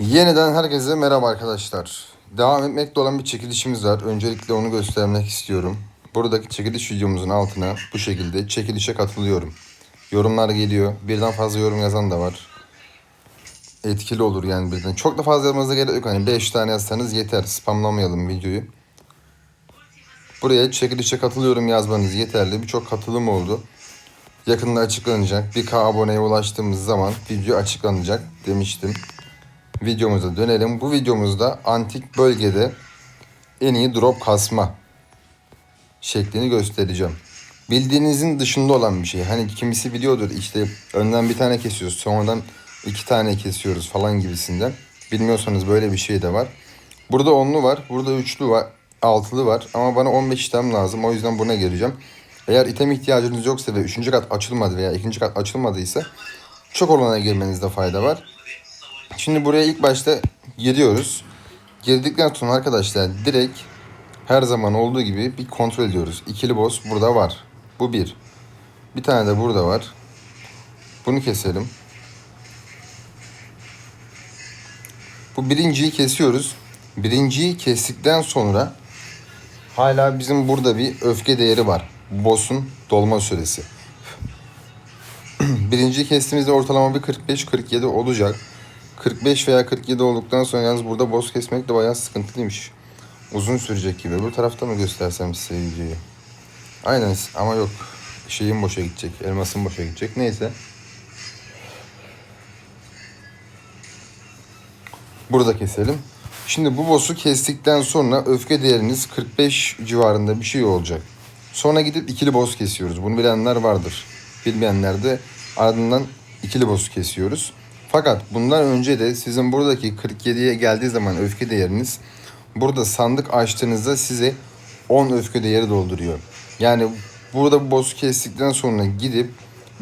Yeniden herkese merhaba arkadaşlar. Devam etmekte olan bir çekilişimiz var. Öncelikle onu göstermek istiyorum. Buradaki çekiliş videomuzun altına bu şekilde çekilişe katılıyorum. Yorumlar geliyor. Birden fazla yorum yazan da var. Etkili olur yani birden. Çok da fazla yazmanıza gerek yok. Hani 5 tane yazsanız yeter. Spamlamayalım videoyu. Buraya çekilişe katılıyorum yazmanız yeterli. Birçok katılım oldu. Yakında açıklanacak. 1K aboneye ulaştığımız zaman video açıklanacak demiştim videomuza dönelim. Bu videomuzda antik bölgede en iyi drop kasma şeklini göstereceğim. Bildiğinizin dışında olan bir şey. Hani kimisi biliyordur işte önden bir tane kesiyoruz sonradan iki tane kesiyoruz falan gibisinden. Bilmiyorsanız böyle bir şey de var. Burada onlu var, burada üçlü var, altılı var ama bana 15 item lazım. O yüzden buna geleceğim. Eğer item ihtiyacınız yoksa ve üçüncü kat açılmadı veya ikinci kat açılmadıysa çok olana girmenizde fayda var. Şimdi buraya ilk başta giriyoruz. Girdikten sonra arkadaşlar direkt her zaman olduğu gibi bir kontrol ediyoruz. İkili boss burada var. Bu bir. Bir tane de burada var. Bunu keselim. Bu birinciyi kesiyoruz. Birinciyi kestikten sonra hala bizim burada bir öfke değeri var. Boss'un dolma süresi. Birinciyi kestiğimizde ortalama bir 45-47 olacak. 45 veya 47 olduktan sonra yalnız burada boss kesmek de bayağı sıkıntılıymış. Uzun sürecek gibi. Bu tarafta mı göstersem size videoyu? Aynen ama yok. Şeyin boşa gidecek. Elmasın boşa gidecek. Neyse. Burada keselim. Şimdi bu boss'u kestikten sonra öfke değeriniz 45 civarında bir şey olacak. Sonra gidip ikili boss kesiyoruz. Bunu bilenler vardır. Bilmeyenler de ardından ikili boss kesiyoruz. Fakat bundan önce de sizin buradaki 47'ye geldiği zaman öfke değeriniz burada sandık açtığınızda size 10 öfke değeri dolduruyor. Yani burada bu boss'u kestikten sonra gidip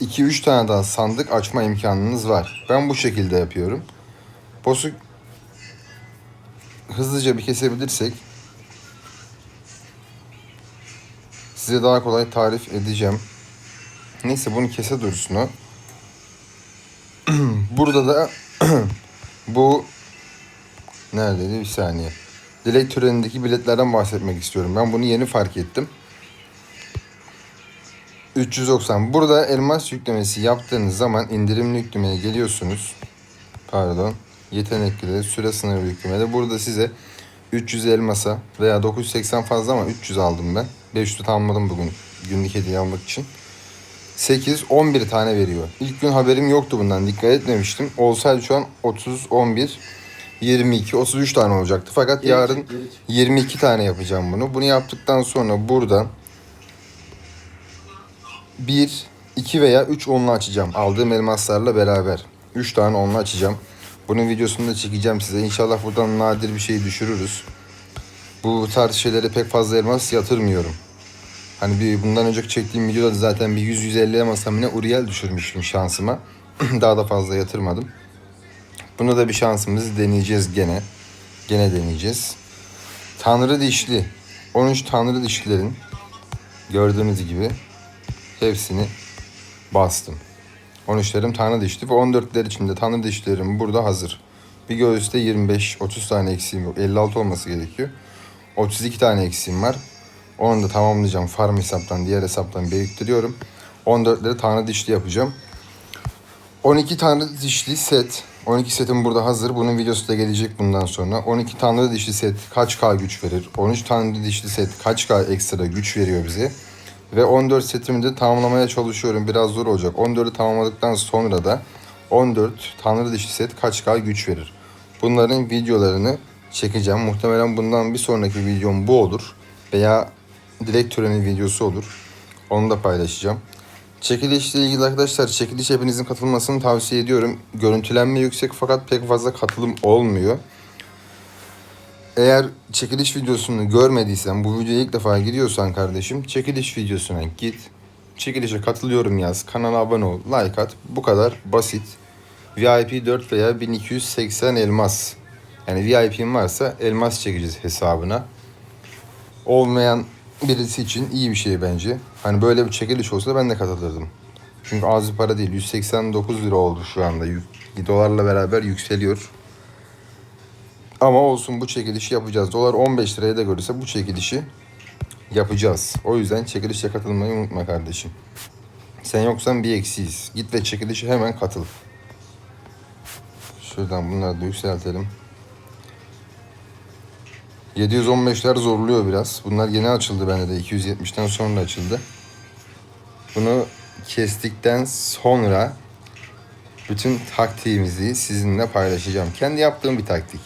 2-3 tane daha sandık açma imkanınız var. Ben bu şekilde yapıyorum. Boss'u hızlıca bir kesebilirsek size daha kolay tarif edeceğim. Neyse bunu kese dursun o. Burada da bu neredeydi bir saniye. Dilek törenindeki biletlerden bahsetmek istiyorum. Ben bunu yeni fark ettim. 390. Burada elmas yüklemesi yaptığınız zaman indirimli yüklemeye geliyorsunuz. Pardon. Yetenekli süre sınırı yüklemede. Burada size 300 elmasa veya 980 fazla ama 300 aldım ben. 500 tamamladım bugün günlük hediye almak için. 8, 11 tane veriyor. İlk gün haberim yoktu bundan. Dikkat etmemiştim. Olsaydı şu an 30, 11, 22, 33 tane olacaktı. Fakat yarın 22 tane yapacağım bunu. Bunu yaptıktan sonra burada 1, 2 veya 3 onlu açacağım. Aldığım elmaslarla beraber. 3 tane onlu açacağım. Bunun videosunu da çekeceğim size. İnşallah buradan nadir bir şey düşürürüz. Bu tarz şeylere pek fazla elmas yatırmıyorum. Hani bir bundan önceki çektiğim videoda zaten bir 100-150 elmasam yine Uriel düşürmüştüm şansıma. Daha da fazla yatırmadım. Bunu da bir şansımızı deneyeceğiz gene. Gene deneyeceğiz. Tanrı dişli. 13 tanrı dişlilerin gördüğünüz gibi hepsini bastım. 13'lerim tanrı dişli ve 14'ler içinde tanrı dişlerim burada hazır. Bir göğüste 25-30 tane eksiğim yok. 56 olması gerekiyor. 32 tane eksiğim var. Onu da tamamlayacağım. Farm hesaptan, diğer hesaptan biriktiriyorum. 14'leri tane dişli yapacağım. 12 tane dişli set. 12 setim burada hazır. Bunun videosu da gelecek bundan sonra. 12 tane dişli set kaç K güç verir? 13 tane dişli set kaç K ekstra güç veriyor bize? Ve 14 setimi de tamamlamaya çalışıyorum. Biraz zor olacak. 14'ü tamamladıktan sonra da 14 tanrı dişli set kaç K güç verir? Bunların videolarını çekeceğim. Muhtemelen bundan bir sonraki videom bu olur. Veya dilek töreni videosu olur. Onu da paylaşacağım. Çekilişle ilgili arkadaşlar çekiliş hepinizin katılmasını tavsiye ediyorum. Görüntülenme yüksek fakat pek fazla katılım olmuyor. Eğer çekiliş videosunu görmediysen, bu videoya ilk defa giriyorsan kardeşim, çekiliş videosuna git. Çekilişe katılıyorum yaz, kanala abone ol, like at. Bu kadar basit. VIP 4 veya 1280 elmas. Yani VIP'in varsa elmas çekeceğiz hesabına. Olmayan birisi için iyi bir şey bence. Hani böyle bir çekiliş olsa ben de katılırdım. Çünkü az bir para değil. 189 lira oldu şu anda. Dolarla beraber yükseliyor. Ama olsun bu çekilişi yapacağız. Dolar 15 liraya da görürse bu çekilişi yapacağız. O yüzden çekilişe katılmayı unutma kardeşim. Sen yoksan bir eksiyiz. Git ve çekilişe hemen katıl. Şuradan bunları da yükseltelim. 715'ler zorluyor biraz. Bunlar yeni açıldı bende de. 270'ten sonra açıldı. Bunu kestikten sonra bütün taktiğimizi sizinle paylaşacağım. Kendi yaptığım bir taktik.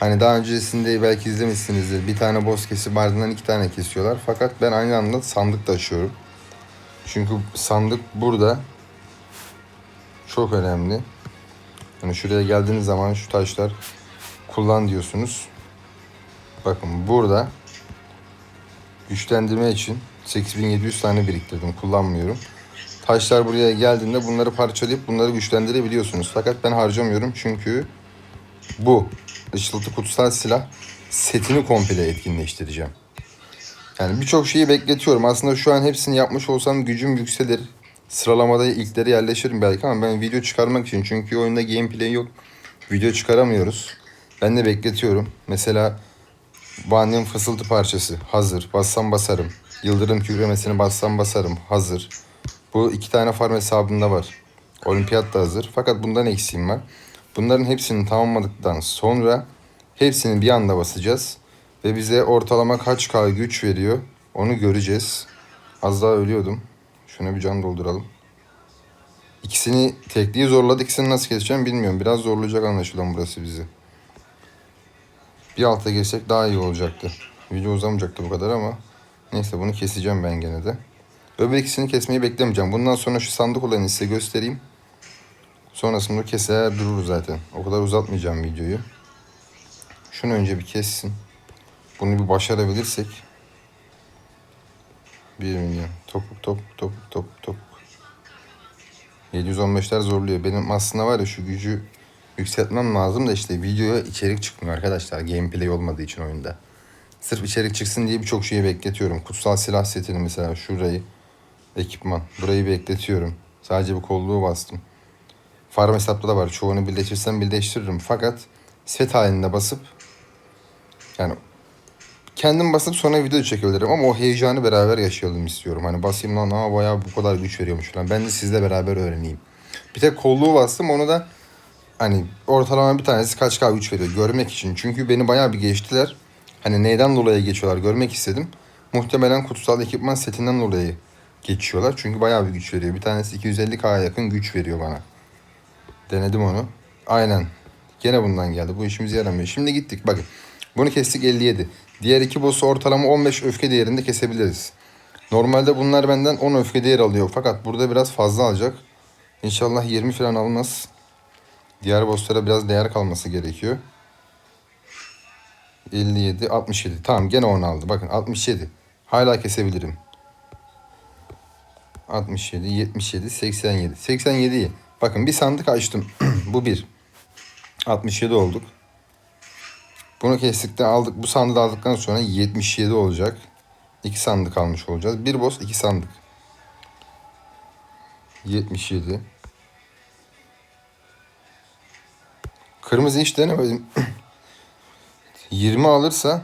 Hani daha öncesinde belki izlemişsinizdir. Bir tane boss kesip ardından iki tane kesiyorlar. Fakat ben aynı anda sandık taşıyorum. Çünkü sandık burada çok önemli. Yani şuraya geldiğiniz zaman şu taşlar kullan diyorsunuz. Bakın burada güçlendirme için 8700 tane biriktirdim. Kullanmıyorum. Taşlar buraya geldiğinde bunları parçalayıp bunları güçlendirebiliyorsunuz. Fakat ben harcamıyorum çünkü bu ışıltı kutsal silah setini komple etkinleştireceğim. Yani birçok şeyi bekletiyorum. Aslında şu an hepsini yapmış olsam gücüm yükselir. Sıralamada ilkleri yerleşirim belki ama ben video çıkarmak için çünkü oyunda gameplay yok. Video çıkaramıyoruz. Ben de bekletiyorum. Mesela Van'ın fısıltı parçası hazır. Bassam basarım. Yıldırım kükremesini bassam basarım. Hazır. Bu iki tane farm hesabımda var. Olimpiyat da hazır. Fakat bundan eksiğim var. Bunların hepsini tamamladıktan sonra hepsini bir anda basacağız. Ve bize ortalama kaç K güç veriyor onu göreceğiz. Az daha ölüyordum. Şuna bir can dolduralım. İkisini tekliği zorladı. İkisini nasıl keseceğim bilmiyorum. Biraz zorlayacak anlaşılan burası bizi. Bir alta girsek daha iyi olacaktı. Video uzamayacaktı bu kadar ama neyse bunu keseceğim ben gene de. Öbür ikisini kesmeyi beklemeyeceğim. Bundan sonra şu sandık olayını size göstereyim. Sonrasında keser durur zaten. O kadar uzatmayacağım videoyu. Şunu önce bir kessin. Bunu bir başarabilirsek. 1 milyon. Topuk topuk topuk topuk topuk. 715'ler zorluyor. Benim aslında var ya şu gücü yükseltmem lazım da işte videoya içerik çıkmıyor arkadaşlar. Gameplay olmadığı için oyunda. Sırf içerik çıksın diye birçok şeyi bekletiyorum. Kutsal silah setini mesela şurayı. Ekipman. Burayı bekletiyorum. Sadece bu kolluğu bastım. Farm hesapta da var. Çoğunu birleştirsem birleştiririm. Fakat set halinde basıp yani kendim basıp sonra video çekebilirim ama o heyecanı beraber yaşayalım istiyorum. Hani basayım lan aa bayağı bu kadar güç veriyormuş falan. Ben de sizle beraber öğreneyim. Bir tek kolluğu bastım onu da hani ortalama bir tanesi kaç K güç veriyor görmek için. Çünkü beni bayağı bir geçtiler. Hani neyden dolayı geçiyorlar görmek istedim. Muhtemelen kutsal ekipman setinden dolayı geçiyorlar. Çünkü bayağı bir güç veriyor. Bir tanesi 250K'ya yakın güç veriyor bana. Denedim onu. Aynen. Gene bundan geldi. Bu işimize yaramıyor. Şimdi gittik. Bakın. Bunu kestik 57. Diğer iki boss'u ortalama 15 öfke değerinde kesebiliriz. Normalde bunlar benden 10 öfke değeri alıyor. Fakat burada biraz fazla alacak. İnşallah 20 falan almaz. Diğer bosslara biraz değer kalması gerekiyor. 57, 67. Tamam gene 10 aldı. Bakın 67. Hala kesebilirim. 67, 77, 87. 87'yi. Bakın bir sandık açtım. Bu bir. 67 olduk. Bunu kestikten aldık. Bu sandığı aldıktan sonra 77 olacak. 2 sandık almış olacağız. Bir boss 2 sandık. 77. Kırmızı hiç denemedim. 20 alırsa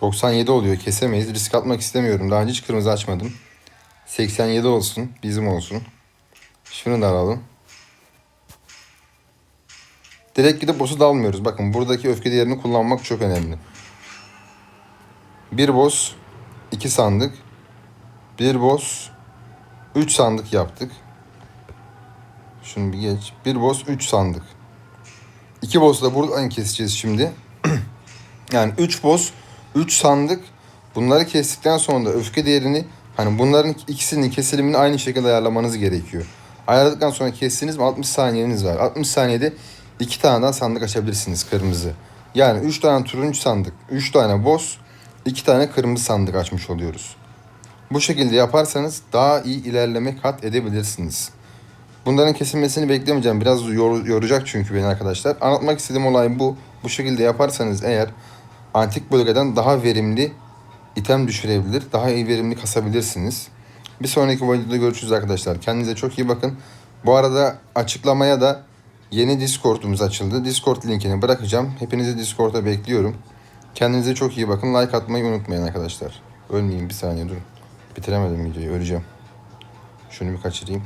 97 oluyor. Kesemeyiz. Risk atmak istemiyorum. Daha önce hiç kırmızı açmadım. 87 olsun. Bizim olsun. Şunu da alalım. Direkt gidip boss'u da almıyoruz. Bakın buradaki öfke değerini kullanmak çok önemli. Bir boss, iki sandık. Bir boss, üç sandık yaptık. Şunu bir geç. Bir boss, üç sandık. İki boss da buradan keseceğiz şimdi. yani üç boss, üç sandık. Bunları kestikten sonra da öfke değerini hani bunların ikisinin kesilimini aynı şekilde ayarlamanız gerekiyor. Ayarladıktan sonra kestiniz mi 60 saniyeniz var. 60 saniyede iki tane daha sandık açabilirsiniz kırmızı. Yani 3 tane turuncu sandık, 3 tane boss, 2 tane kırmızı sandık açmış oluyoruz. Bu şekilde yaparsanız daha iyi ilerleme kat edebilirsiniz. Bunların kesilmesini beklemeyeceğim. Biraz yor- yoracak çünkü beni arkadaşlar. Anlatmak istediğim olay bu. Bu şekilde yaparsanız eğer antik bölgeden daha verimli item düşürebilir. Daha iyi verimli kasabilirsiniz. Bir sonraki videoda görüşürüz arkadaşlar. Kendinize çok iyi bakın. Bu arada açıklamaya da Yeni Discord'umuz açıldı. Discord linkini bırakacağım. Hepinizi Discord'a bekliyorum. Kendinize çok iyi bakın. Like atmayı unutmayın arkadaşlar. Ölmeyeyim bir saniye durun. Bitiremedim videoyu. Öleceğim. Şunu bir kaçırayım.